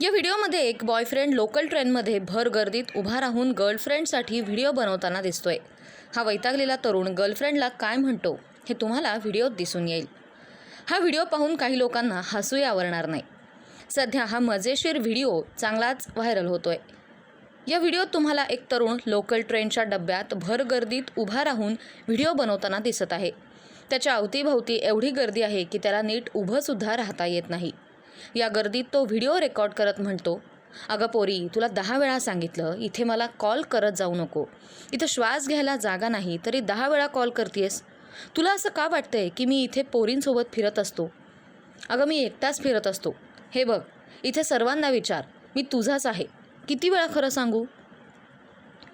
या व्हिडिओमध्ये एक बॉयफ्रेंड लोकल ट्रेनमध्ये भर गर्दीत उभा राहून गर्लफ्रेंडसाठी व्हिडिओ बनवताना दिसतोय. हा वैतागलेला तरुण गर्लफ्रेंडला काय म्हणतो हे तुम्हाला व्हिडिओत दिसून येईल. हा व्हिडिओ पाहून काही लोकांना हसूही आवरणार नाही. सध्या हा मजेशीर व्हिडिओ चांगलाच व्हायरल होतोय. या व्हिडिओत तुम्हाला एक तरुण लोकल ट्रेनच्या डब्यात भर गर्दीत उभा राहून व्हिडिओ बनवताना दिसत आहे. त्याच्या अवतीभवती एवढी गर्दी आहे की त्याला नीट उभंसुद्धा राहता येत नाही. या गर्दीत तो व्हिडिओ रेकॉर्ड करत म्हणतो अगं पोरी तुला दहा वेळा सांगितलं इथे मला कॉल करत जाऊ नको. इथं श्वास घ्यायला जागा नाही तरी दहा वेळा कॉल करतेस तुला असं का वाटतंय की मी इथे पोरींसोबत फिरत असतो? अगं मी एकटाच फिरत असतो. हे बघ इथे सर्वांना विचार. मी तुझाच आहे. किती वेळा खरं सांगू?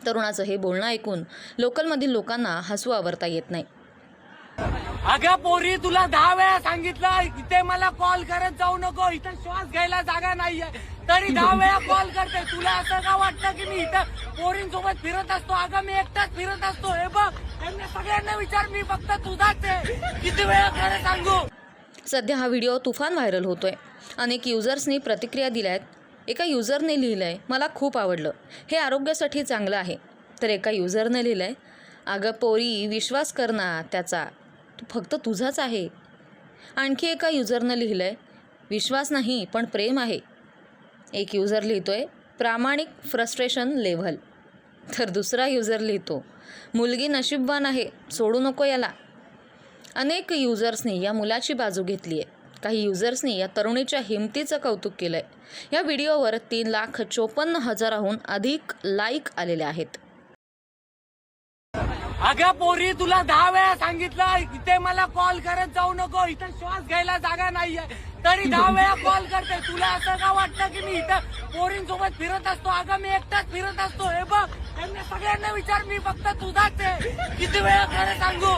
तरुणाचं हे बोलणं ऐकून लोकलमधील लोकांना हसू आवरता येत नाही. अगं पोरी तुला दहा वेळा सांगितलं इथे मला कॉल करत जाऊ नको इथं श्वास घ्यायला जागा नाहीये. तरी दहा वेळा कॉल करते. तुला असं का वाटतं की मी इथं पोरींसोबत फिरत असतो? अगं मी एकटाच फिरत असतो. हे बघ त्यांना सगळ्यांना विचार मी फक्त तुझाच आहे. किती वेळा खरं सांगू? सध्या हा व्हिडिओ तुफान व्हायरल होतोय. अनेक युजर्सनी प्रतिक्रिया दिल्या आहेत. एका युजरने लिहिलं आहे मला खूप आवडलं. हे आरोग्यासाठी चांगलं आहे. तर एका युजरने लिहिलं आहे अगं पोरी विश्वास कर ना त्याचा. तू फक्त तुझाच आहे. आणखी एका युजरनं लिहिलं आहे विश्वास नाही पण प्रेम आहे. एक युजर आहे प्रामाणिक फ्रस्ट्रेशन लेव्हल. तर दुसरा युजर लिहितो मुलगी नशीबवान आहे सोडू नको याला. अनेक युजर्सनी या मुलाची बाजू घेतली आहे काही युजर्सनी या तरुणीच्या हिमतीचं कौतुक केलं आहे या व्हिडिओवर तीन लाख चोपन्न हजाराहून अधिक लाईक आलेले आहेत. अगं पोरी तुला दहा वेळा सांगितलं इथे मला कॉल करत जाऊ नको इथं श्वास घ्यायला जागा नाहीये. तरी दहा वेळा कॉल करते. तुला असं का वाटतं की मी इथं पोरींसोबत फिरत असतो? अगं मी एकटाच फिरत असतो. हे बघ यांना सगळ्यांना विचार मी फक्त तुझाच आहे. किती वेळा खरं सांगू?